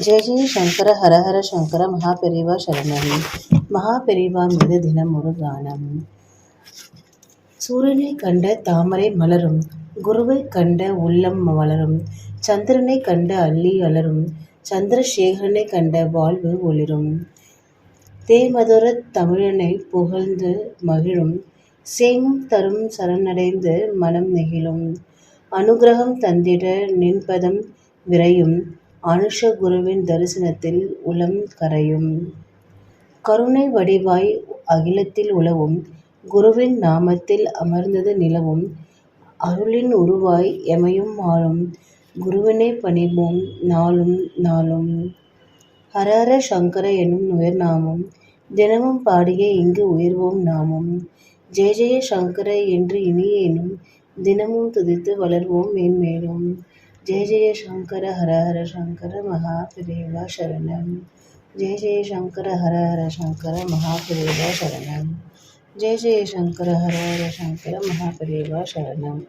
ஜெய ஜெய சங்கர ஹரஹர சங்கர மகாபெரிவா சரணம் மகாபெரிவா மீது தினம் ஒரு கானம் சூரியனை கண்ட தாமரை மலரும் குருவை கண்ட உள்ளம் வளரும் சந்திரனை கண்ட அள்ளி அலரும் சந்திரசேகரனை கண்ட வாழ்வு ஒளிரும் தேமதுரத் தமிழனை புகழ்ந்து மகிழும் சேமம் தரும் சரணடைந்து மனம் நெகிழும் அனுக்கிரகம் தந்திட நின்பதம் விரையும் அனுஷ குருவின் தரிசனத்தில் உளம் கரையும். கருணை வடிவாய் அகிலத்தில் உலவும் குருவின் நாமத்தில் அமர்ந்தது நிலவும் அருளின் உருவாய் எமையும் ஆளும் குருவினை பணிவோம் நாளும் நாளும். ஹரஹர சங்கர எனும் உயர்நாமம் தினமும் பாடியே இங்கு உயர்வோம் நாமும். ஜெய ஜெய சங்கர என்று இனியேனும் தினமும் துதித்து வளர்வோம் மேன்மேலும். ஜெய ஜெய சங்கர ஹரஹர சங்கர மகாபிரிவா சரணம் ஜெய ஜெய சங்கர ஹரஹர சங்கர மகாபிரிவா சரணம் ஜெய ஜெய சங்கர ஹரஹர சங்கர மகாபிரிவா சரணம்